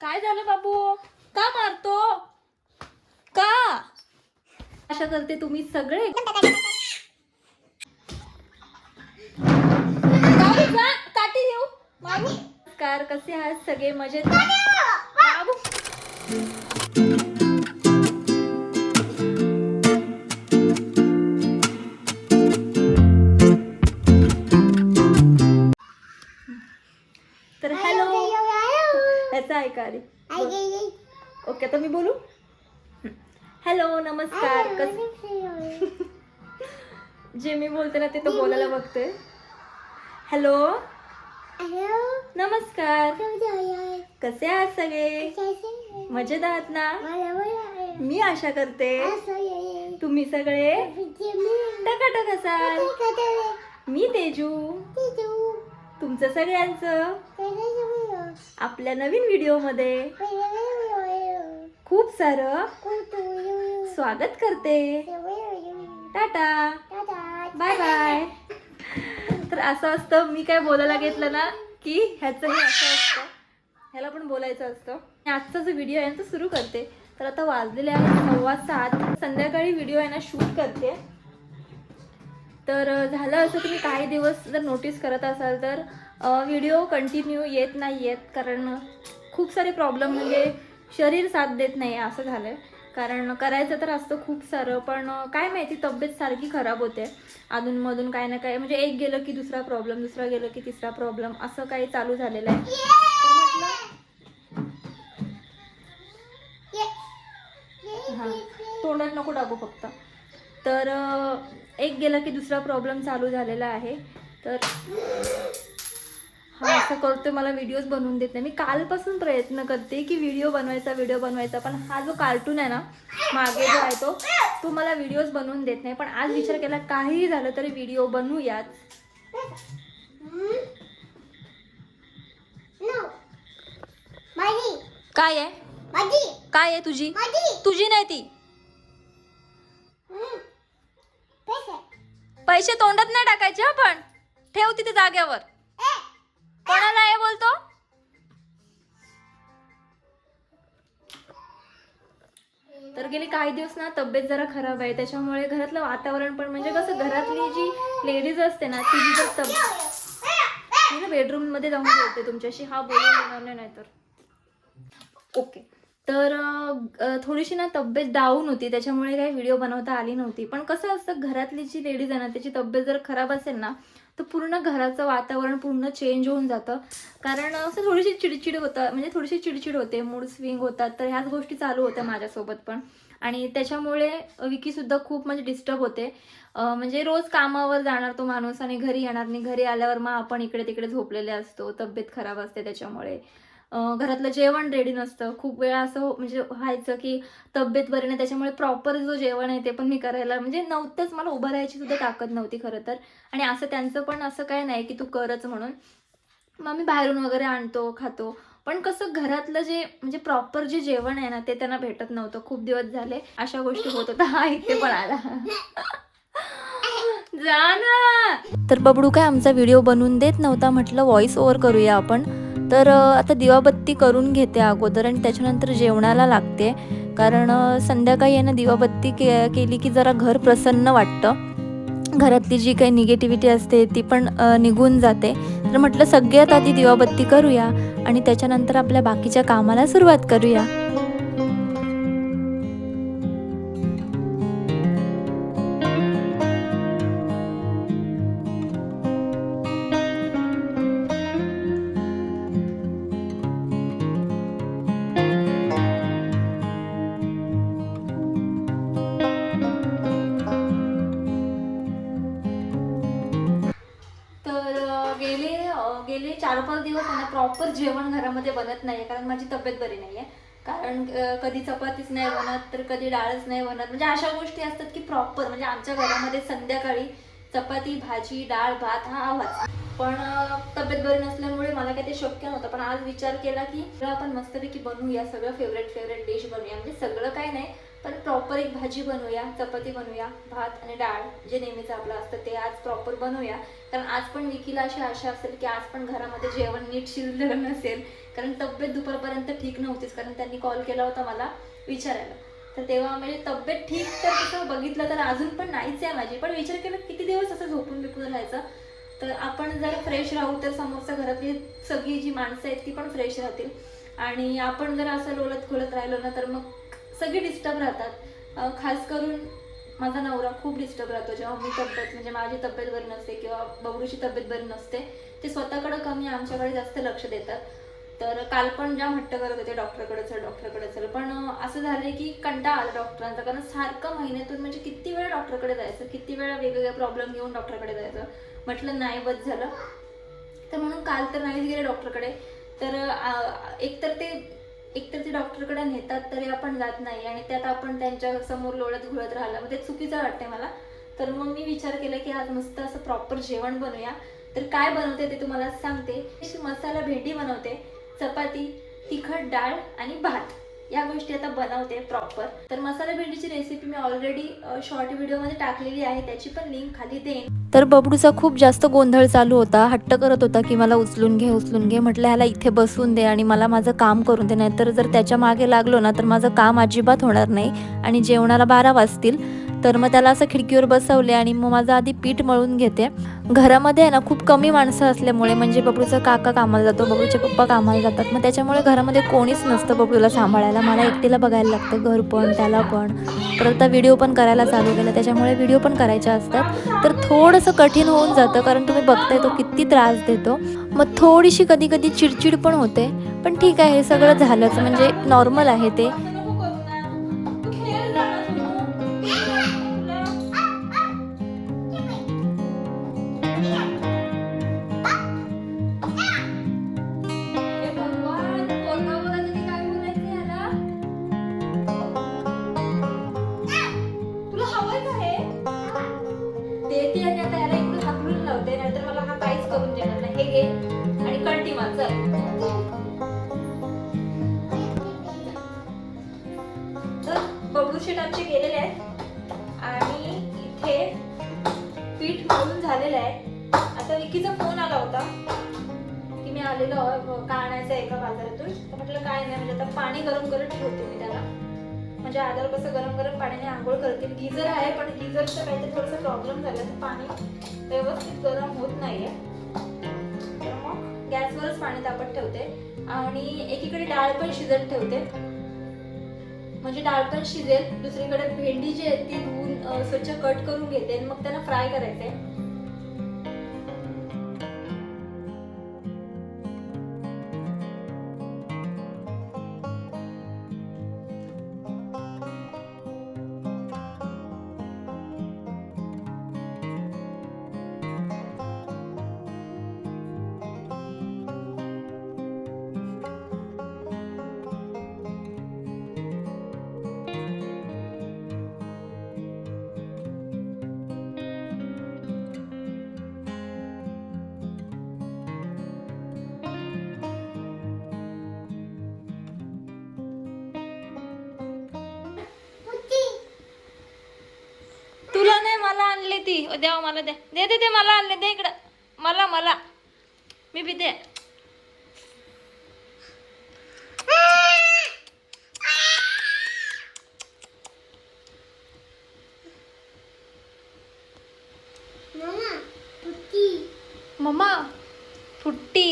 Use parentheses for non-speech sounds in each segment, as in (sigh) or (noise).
काय झालं बाबू? का मारतो? का? आशा करते तुम्ही सगळे काठी देऊ नमस्कार कसे आहात? सगळे मजेत? बाबू ओके आता मी बोलू? हॅलो नमस्कार कस (laughs) जे मी बोलते ना ते तो बोलायला बघतोय. हॅलो? नमस्कार. कसे आहात सगळे? मजेत आहात ना? मी आशा करते. तुम्ही सगळे? टकाटक असाल. मी तेजू. तुमचं सगळ्यांचं? आपल्या नवीन व्हिडिओमध्ये. खूप सारं स्वागत करते. टाटा. बाय बाय तर असं असतं मी काय बोलायला घेतलं ना की ह्याचं हे असं असतं. ह्याला पण बोलायचं असतं. आजचा जो व्हिडिओ आहे ना तो सुरू करते. तर आता वाजलेले आहे सव्वा सात. संध्याकाळी व्हिडिओ आहे ना शूट करते. तर झालं असं तुम्ही काही दिवस जर नोटीस करत असाल तर व्हिडिओ कंटिन्यू येत नाही आहेत कारण खूप सारे प्रॉब्लेम म्हणजे शरीर साथ देत नाही असं झालं आहे कारण करायचं तर असतं खूप सारं पण काय माहिती तब्येत सारखी खराब होते. अधूनमधून काय ना काय म्हणजे एक गेलं की दुसरा प्रॉब्लेम दुसरा गेलं की तिसरा प्रॉब्लेम असं काही चालू झालेलं आहे. म्हटलं हां तोंडात नको टाकू फक्त. तर एक गेलं की दुसरा प्रॉब्लेम चालू झालेला आहे. तर असं करतोय मला व्हिडिओज बनवून देत नाही. मी कालपासून प्रयत्न करते की व्हिडिओ बनवायचा व्हिडिओ बनवायचा पण हा जो कार्टून आहे ना मागे जो आहे तो तो मला व्हिडिओज बनवून देत नाही. पण आज विचार केला काहीही झालं तरी व्हिडिओ बनवूयात. काय आहे? काय आहे तुझी? तुझी नाही ती. पैसे तोंडात नाही टाकायचे हा पण. ठेव तिथे जाग्यावर कोणाला आहे बोलतो? तर गेली काही दिवस ना तब्येत जरा खराब आहे. त्याच्यामुळे घरातलं वातावरण पण म्हणजे कसं घरातली जी लेडीज असते ना तिची जर तब्येत ना बेडरूममध्ये जाऊन बोलते तुमच्याशी. हा बोलून नाही नाहीतर. ओके तर थोडीशी ना तब्येत डाऊन होती. त्याच्यामुळे काही व्हिडिओ बनवता आली नव्हती. पण कसं असतं घरातली जी लेडीज आहे ना त्याची तब्येत जर खराब असेल ना तर पूर्ण घराचं वातावरण पूर्ण चेंज होऊन जातं. कारण असं थोडीशी चिडचिड होतं म्हणजे थोडीशी चिडचिड होते मूड स्विंग होतात तर ह्याच गोष्टी चालू होत्या माझ्यासोबत पण. आणि त्याच्यामुळे विकीसुद्धा खूप म्हणजे डिस्टर्ब होते. म्हणजे रोज कामावर जाणार तो माणूस आणि घरी येणार नाही घरी आल्यावर मग आपण इकडे तिकडे झोपलेले असतो तब्येत खराब असते त्याच्यामुळे. घरातलं जेवण रेडी नसतं. खूप वेळा असं हो, म्हणजे व्हायचं की तब्येत बरी नाही त्याच्यामुळे प्रॉपर जो जेवण आहे ते पण मी करायला म्हणजे नव्हतंच मला उभं राहायची सुद्धा ताकद नव्हती खरं तर. आणि असं त्यांचं पण असं काय नाही की तू करच म्हणून. मग मी बाहेरून वगैरे आणतो खातो. पण कसं घरातलं जे म्हणजे प्रॉपर जे जेवण आहे ना ते त्यांना भेटत नव्हतं. खूप दिवस झाले अशा गोष्टी होत होत्या. हा इथे पण आला. (laughs) जा ना! तर बबडू काय आमचा व्हिडिओ बनवून देत नव्हता म्हटलं व्हॉइस ओव्हर करूया आपण. तर आता दिवाबत्ती करून घेते अगोदर आणि त्याच्यानंतर जेवणाला लागते. कारण संध्याकाळी आहे ना दिवाबत्ती के केली की जरा घर प्रसन्न वाटतं. घरातली जी काही निगेटिव्हिटी असते ती पण निघून जाते. तर म्हटलं सगळ्यात आधी दिवाबत्ती करूया आणि त्याच्यानंतर आपल्या बाकीच्या कामाला सुरुवात करूया. प्रॉपर जेवण घरामध्ये बनत नाही कारण माझी तब्येत बरी नाही आहे कारण कधी चपातीच नाही बनत तर कधी डाळच नाही बनत. म्हणजे अशा गोष्टी असतात की प्रॉपर म्हणजे आमच्या घरामध्ये संध्याकाळी चपाती भाजी डाळ भात हा आवाज. पण तब्येत बरी नसल्यामुळे मला काही ते शक्य नव्हतं. पण आज विचार केला की आपण मस्तपैकी बनवूया सगळं फेवरेट फेवरेट डिश बनवूया. म्हणजे सगळं काय नाही. पण प्रॉपर एक भाजी बनवूया चपाती बनवूया भात आणि डाळ जे नेहमीचं आपलं असतं ते आज प्रॉपर बनवूया. कारण आज पण विकीला अशी आशा असेल की आज पण घरामध्ये जेवण नीट शिजलेलं नसेल. कारण तब्येत दुपारपर्यंत ठीक नव्हतीच कारण त्यांनी कॉल केला होता मला विचारायला. तर तेव्हा म्हणजे तब्येत ठीक तर तसं बघितलं तर अजून पण नाहीच आहे माझी. पण विचार केला किती दिवस असं झोपून बिपून राहायचं? तर आपण जर फ्रेश राहू तर समोरच्या घरातली सगळी जी माणसं आहेत ती पण फ्रेश राहतील. आणि आपण जर असं लोलत खोलत राहिलो ना तर मग सगळी डिस्टर्ब राहतात. खास करून माझा नवरा खूप डिस्टर्ब राहतो. जेव्हा मी तब्येत म्हणजे माझी तब्येत बरी नसते किंवा बबरूची तब्येत बरी नसते ते स्वतःकडं कमी आमच्याकडे जास्त लक्ष देतात. तर काल पण ज्या हट्ट करत होते डॉक्टरकडे चल डॉक्टरकडे चल. पण असं झालं की कंटाळा आला डॉक्टरांचा. कारण सारखं महिन्यातून म्हणजे किती वेळा डॉक्टरकडे जायचं किती वेळा वेगवेगळे प्रॉब्लेम घेऊन डॉक्टरकडे जायचं. म्हटलं नाही बस झालं. तर म्हणून काल तर नाहीच गेले डॉक्टरकडे. तर एक एकतर ते एकतर ते डॉक्टरकडे नेतात तरी आपण जात नाही आणि त्यात आपण त्यांच्यासमोर लोळत घुळत राहिलं. मग ते चुकीचं वाटते मला. तर मग मी विचार केला की आज मस्त असं प्रॉपर जेवण बनवूया. तर काय बनवते ते तुम्हाला सांगते. अशी मसाला भेंडी बनवते चपाती तिखट डाळ आणि भात. या गोष्टी आता बनवते प्रॉपर तर मसाला भेंडीची रेसिपी मी ऑलरेडी शॉर्ट व्हिडिओमध्ये टाकलेली आहे. त्याची पण लिंक खाली देईन. तर बबडूचा खूप जास्त गोंधळ चालू होता. हट्ट करत होता की मला उचलून घे उचलून घे. म्हटलं ह्याला इथे बसून दे आणि मला माझं काम करून दे. नाहीतर जर त्याच्यामागे लागलो ना तर माझं काम अजिबात होणार नाही आणि जेवणाला बारा वाजतील. तर मग त्याला असं खिडकीवर बसवले आणि मग माझं आधी पीठ मळून घेते. घरामध्ये आहे ना खूप कमी माणसं असल्यामुळे म्हणजे बबडूचा काका कामाला जातो बबडूचे पप्पा कामाला जातात. मग त्याच्यामुळे घरामध्ये कोणीच नसतं बबडूला सांभाळायला. मला एकटीला बघायला लागतं घर पण त्याला पण. परत आता व्हिडिओ पण करायला चालू केलं त्याच्यामुळे व्हिडिओ पण करायचे असतात. तर थोडंसं कठीण होऊन जातं कारण तुम्ही बघताय तो किती त्रास देतो. मग थोडीशी कधी कधी चिडचिड पण होते. पण ठीक आहे हे सगळं झालंच. म्हणजे नॉर्मल आहे ते. बबलू आमचे गेलेले आहेत. आणि इथे पीठ मळून झालेलं आहे. आता विकीचा फोन आला होता. की मी आलेलो का काय आणायचं आहे का बाजारातून. तर म्हटलं काय नाही म्हणजे आता पाणी गरम करत ठेवते मी त्याला. म्हणजे आधार कसं गरम गरम पाण्याने आंघोळ करतील. गिझर आहे पण गिझरचं काहीतरी थोडंसं प्रॉब्लेम झाला. तर पाणी व्यवस्थित गरम होत नाहीये. तर मग गॅसवरच पाणी तापत ठेवते. आणि एकीकडे डाळ पण शिजत ठेवते. म्हणजे डाळ पण शिजेल दुसरीकडे भेंडी जी आहे ती धुवून स्वच्छ कट करून घेते आणि मग त्यांना फ्राय करायचं आहे ती. ओ, द्या मला द्या दे दे दे मला आणले दे इकडं. मला मला. मी बी दे. मम्मा फुट्टी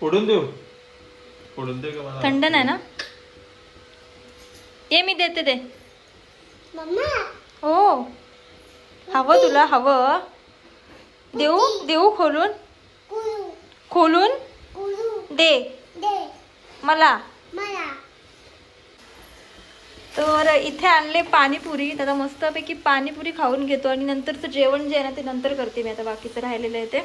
फोडून देऊ? फोडून दे का मला? थंड नाही ना? ये मी देते ते हो. हवं तुला हवं. देऊ देऊ खोलून. खोलून? दे. मला. तर इथे आणले पाणीपुरी. तर आता मस्तपैकी पाणीपुरी खाऊन घेतो आणि नंतरचं जेवण जे आहे ना ते नंतर करते मी. आता बाकीचं राहिलेलं आहे ते.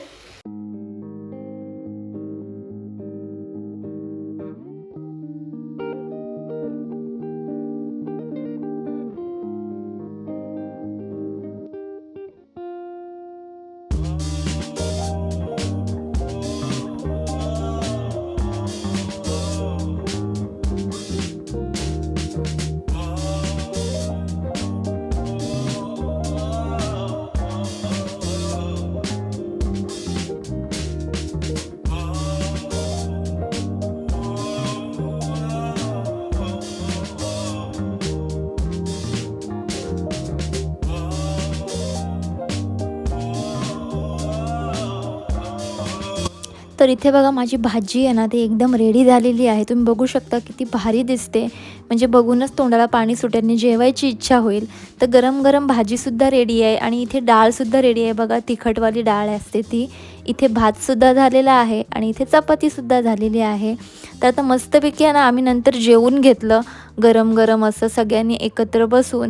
तर इथे बघा माझी भाजी आहे ना ती एकदम रेडी झालेली आहे. तुम्ही बघू शकता किती भारी दिसते. म्हणजे बघूनच तोंडाला पाणी सुटेल जेवायची इच्छा होईल. तर गरम गरम भाजीसुद्धा रेडी आहे आणि इथे डाळसुद्धा रेडी आहे. बघा तिखटवाली डाळ असते ती. इथे भातसुद्धा झालेला आहे आणि इथे चपातीसुद्धा झालेली आहे. तर आता मस्तपैकी आहे ना आम्ही नंतर जेवून घेतलं. गरम गरम असं सगळ्यांनी एकत्र बसून.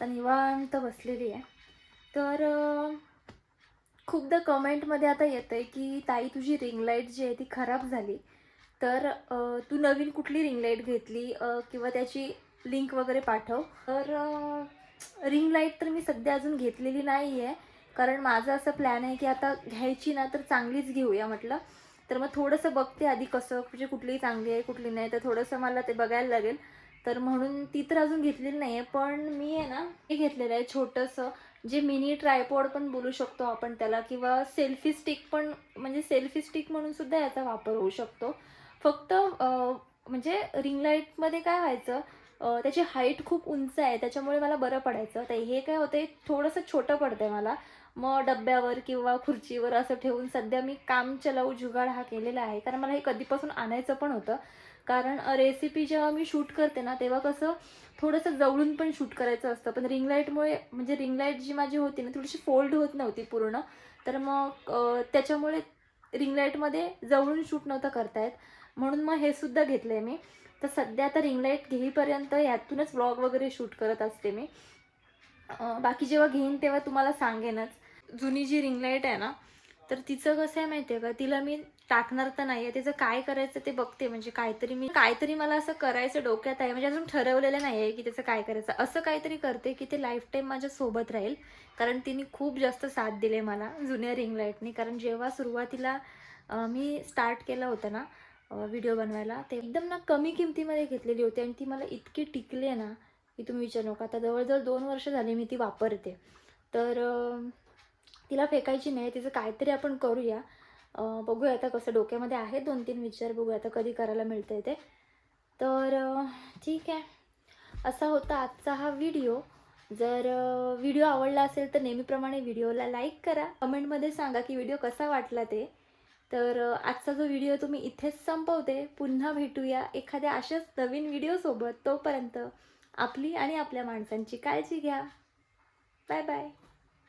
आता निवांत बसलेली आहे. तर खूपदा कमेंटमध्ये आता येतं आहे की ताई तुझी रिंग लाइट जी आहे ती खराब झाली. तर तू नवीन कुठली रिंग लाइट घेतली किंवा त्याची लिंक वगैरे पाठव. तर रिंग लाइट तर मी सध्या अजून घेतलेली नाही आहे कारण माझं असं प्लॅन आहे की आता घ्यायची ना तर चांगलीच घेऊया म्हटलं. तर मग थोडंसं बघते आधी कसं म्हणजे कुठली चांगली आहे कुठली नाही तर थोडंसं मला ते बघायला लागेल. तर म्हणून ती तर अजून घेतलेली नाही आहे पण मी आहे ना हे घेतलेलं आहे छोटंसं जे मिनी ट्रायपॉड पण बोलू शकतो आपण त्याला किंवा सेल्फी स्टिक पण म्हणजे सेल्फी स्टिक म्हणून सुद्धा याचा वापर होऊ शकतो. फक्त म्हणजे रिंग लाईटमध्ये काय व्हायचं त्याची हाईट खूप उंच आहे त्याच्यामुळे मला बरं पडायचं. तर हे काय होतं थोडंसं छोटं पडतं आहे मला. मग डब्यावर किंवा खुर्चीवर असं ठेवून सध्या मी काम चलाऊ जुगाड हा केलेला आहे कारण मला हे कधीपासून आणायचं पण होतं. कारण रेसिपी जेव्हा मी शूट करते ना तेव्हा कसं थोडंसं जवळून पण शूट करायचं असतं. पण रिंग लाईटमुळे म्हणजे रिंग लाइट जी माझी होती ना थोडीशी फोल्ड होत नव्हती पूर्ण. तर मग त्याच्यामुळे रिंग लाईटमध्ये जवळून शूट नव्हतं करता येत. म्हणून मग हे सुद्धा घेतलं आहे मी. तर सध्या आता रिंग लाइट घेईपर्यंत यातूनच व्लॉग वगैरे शूट करत असते मी. बाकी जेव्हा घेईन तेव्हा तुम्हाला सांगेनच. जुनी जी रिंग लाइट आहे ना तर तिचं कसं आहे माहिती आहे का? तिला मी टाकणार तर नाही आहे तिचं काय करायचं ते बघते. म्हणजे काहीतरी मी काहीतरी मला असं करायचं डोक्यात आहे. म्हणजे अजून ठरवलेलं नाही आहे की त्याचं काय करायचं. असं काहीतरी करते की ते लाईफ टाईम माझ्या सोबत राहील. कारण तिने खूप जास्त साथ दिले मला जुन्या रिंग लाईटनी कारण जेव्हा सुरुवातीला मी स्टार्ट केलं होतं ना व्हिडिओ बनवायला ते एकदम ना कमी किमतीमध्ये घेतलेली होती. आणि ती मला इतकी टिकली आहे ना की तुम्ही विचारू नका. आता जवळजवळ दोन वर्ष झाली मी ती वापरते. तर तिला फेकायची नाही. तिचं काहीतरी आपण करूया. बघूया आता कसं डोक्यामध्ये आहे दोन तीन विचार बघूया आता कधी करायला मिळतंय ते. तर ठीक आहे. असा होता आजचा हा व्हिडिओ. जर व्हिडिओ आवडला असेल तर नेहमीप्रमाणे व्हिडिओला लाईक करा. कमेंटमध्ये सांगा की व्हिडिओ कसा वाटला ते. तर आजचा जो व्हिडिओ तुम्ही इथेच संपवते. पुन्हा भेटूया एखाद्या अशाच नवीन व्हिडिओसोबत तोपर्यंत आपली आणि आपल्या माणसांची काळजी घ्या. Bye bye